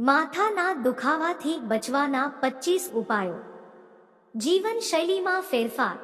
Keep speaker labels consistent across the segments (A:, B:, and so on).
A: માથાના દુખાવાથી બચવાના પચીસ ઉપાયો. જીવનશૈલીમાં ફેરફાર.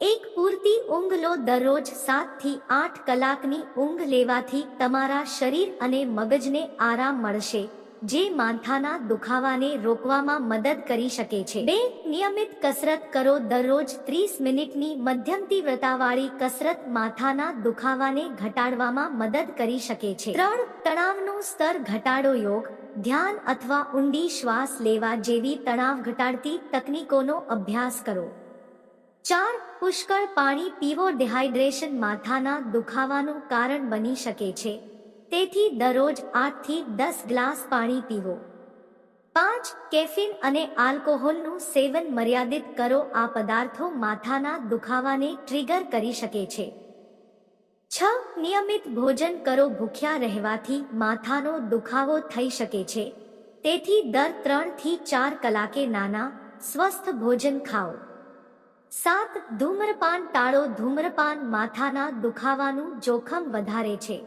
A: એક પૂરતી ઊંઘ લો દરરોજ સાતથી આઠ કલાકની ઊંઘ લેવાથી તમારા શરીર અને મગજને આરામ મળશે, જે માથાના દુખાવાને રોકવામાં મદદ કરી શકે છે. બે, નિયમિત કસરત કરો દરરોજ ત્રીસ મિનિટની મધ્યમ તીવ્રતાવાળી કસરત માથાના દુખાવાને ઘટાડવામાં મદદ કરી શકે છે. ત્રણ, તણાવનું સ્તર ઘટાડો યોગ. ધ્યાન અથવા ઊંડી શ્વાસ લેવા જેવી તણાવ ઘટાડતી તકનીકોનો અભ્યાસ કરો. ચાર, પુષ્કળ પાણી પીવો ડિહાઇડ્રેશન માથાના દુખાવાનું કારણ બની શકે છે. તેથી દરરોજ આઠથી દસ ગ્લાસ પાણી પીવો. પાંચ, કેફીન અને આલ્કોહોલનું સેવન મર્યાદિત કરો. આ પદાર્થો માથાના દુખાવાને ટ્રિગર કરી શકે છે. છ નિયમિત ભોજન કરો ભૂખ્યા રહેવાથી માથાનો દુખાવો થઈ શકે છે. તેથી દર ત્રણથી ચાર કલાકે નાના, સ્વસ્થ ભોજન ખાઓ. સાત ધૂમ્રપાન ટાળો ધૂમ્રપાન માથાના દુખાવાનું જોખમ વધારે છે.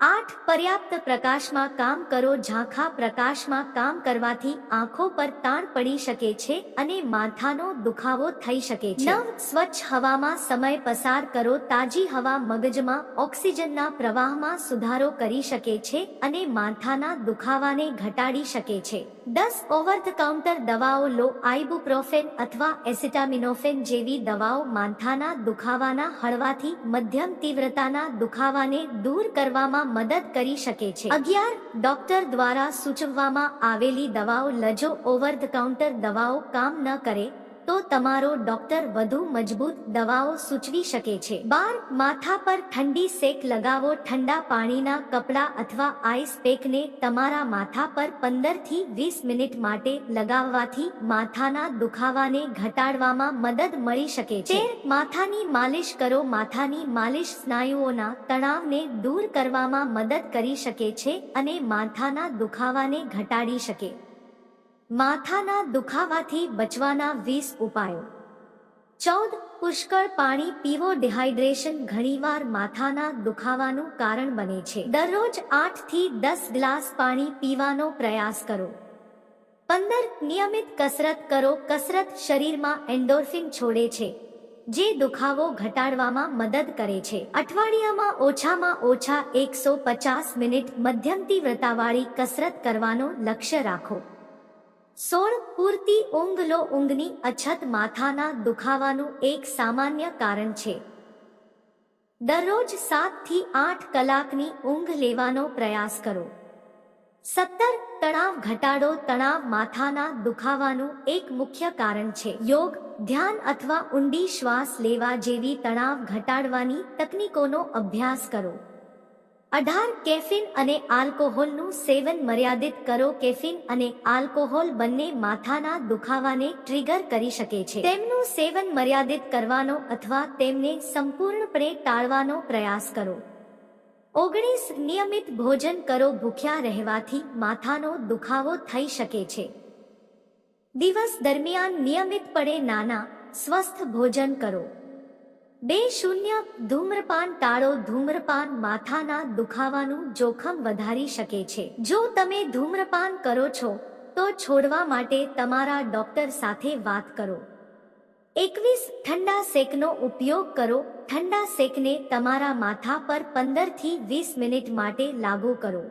A: આઠ પર્યાપ્ત પ્રકાશમાં કામ કરો, ઝાંખા પ્રકાશમાં કામ કરવાથી આંખો પર તાણ પડી શકે છે અને માથાનો દુખાવો થઈ શકે છે. નવ, સ્વચ્છ હવામાં સમય પસાર કરો, તાજી હવા મગજમાં ઓક્સિજનના પ્રવાહમાં સુધારો કરી શકે છે અને માથાના દુખાવાને ઘટાડી શકે છે. દસ ઓવર ધ કાઉન્ટર દવાઓ લો, આઇબુપ્રોફેન અથવા એસિટામિનોફેન જેવી દવાઓ માથાના દુખાવાના હળવાથી મધ્યમ તીવ્રતાના દુખાવાને દૂર કરવામાં મદદ કરી શકે છે. અગિયાર ડોક્ટર દ્વારા સૂચવવામાં આવેલી દવાઓ લજો. ઓવર ધ કાઉન્ટર દવાઓ કામ ન કરે તો તમારો ડોક્ટર વધુ મજબૂત દવાઓ સૂચવી શકે છે. બાર, માથા પર ઠંડી સેક લગાવો. ઠંડા પાણીના કપડા અથવા આઈસ પેકને તમારા માથા પર પંદરથી વીસ મિનિટ માટે લગાવવાથી માથાના દુખાવાને ઘટાડવામાં મદદ મળી શકે છે. માથાની માલિશ કરો. માથાની માલિશ સ્નાયુઓના તણાવને દૂર કરવામાં મદદ કરી શકે છે અને માથાના દુખાવાને ઘટાડી શકે. માથાના દુખાવાથી બચવાના વીસ ઉપાયો. ચૌદ, પુષ્કળ પાણી પીવો ડિહાઇડ્રેશન ઘણીવાર માથાના દુખાવાનું કારણ બને છે. દરરોજ આઠથી દસ ગ્લાસ પાણી પીવાનો પ્રયાસ કરો. પંદર, નિયમિત કસરત કરો. કસરત શરીરમાં એન્ડોર્ફિન છોડે છે, જે દુખાવો ઘટાડવામાં મદદ કરે છે. અઠવાડિયામાં ઓછામાં ઓછા એકસો પચાસ મિનિટ મધ્યમ તીવ્રતાવાળી કસરત કરવાનો લક્ષ્ય રાખો. સોળ પૂરતી ઊંઘ લો ઊંઘની અછત માથાના દુખાવાનું એક સામાન્ય કારણ છે. દરરોજ સાતથી આઠ કલાકની ઊંઘ લેવાનો પ્રયાસ કરો. સત્તર તણાવ ઘટાડો તણાવ માથાના દુખાવાનું એક મુખ્ય કારણ છે. યોગ, ધ્યાન અથવા ઊંડી શ્વાસ લેવા જેવી તણાવ ઘટાડવાની તકનીકોનો અભ્યાસ કરો. અઢાર કેફીન અને આલ્કોહોલનું સેવન મર્યાદિત કરો. કેફીન અને આલ્કોહોલ બંને માથાના દુખાવાને ટ્રિગર કરી શકે છે. તેમનું સેવન મર્યાદિત કરવાનો અથવા તેમને સંપૂર્ણપણે ટાળવાનો પ્રયાસ કરો. ઓગણીસ, નિયમિત ભોજન કરો. ભૂખ્યા રહેવાથી માથાનો દુખાવો થઈ શકે છે. દિવસ દરમિયાન નિયમિતપણે નાના, સ્વસ્થ ભોજન કરો. બે શૂન્ય ધૂમ્રપાન ટાળો ધૂમ્રપાન માથાના દુખાવાનું જોખમ વધારી શકે છે. જો તમે ધૂમ્રપાન કરો છો, તો છોડવા માટે તમારા ડોક્ટર સાથે વાત કરો. એકવીસ ઠંડા શેકનો ઉપયોગ કરો. ઠંડા શેકને તમારા માથા પર પંદરથી વીસ મિનિટ માટે લાગુ કરો.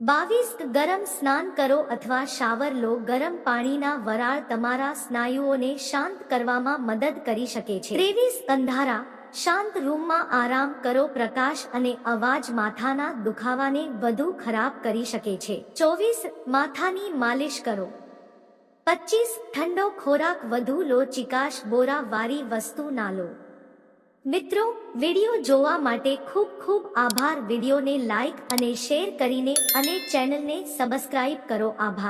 A: બાવીસ ગરમ સ્નાન કરો અથવા શાવર લો. ગરમ પાણીના વરાળ તમારા સ્નાયુઓને શાંત કરવામાં મદદ કરી શકે છે. ત્રેવીસ અંધારા. શાંત રૂમમાં આરામ કરો. પ્રકાશ અને અવાજ માથાના દુખાવાને વધુ ખરાબ કરી શકે છે. ચોવીસ માથાની માલિશ કરો. પચીસ ઠંડો ખોરાક વધુ લો. ચિકાશ, બોરા વાળી વસ્તુ ના લો. મિત્રો વિડિયો જોવા માટે ખૂબ ખૂબ આભાર. વિડિયોને લાઈક અને શેર કરીને અને ચેનલને સબસ્ક્રાઇબ કરો. આભાર.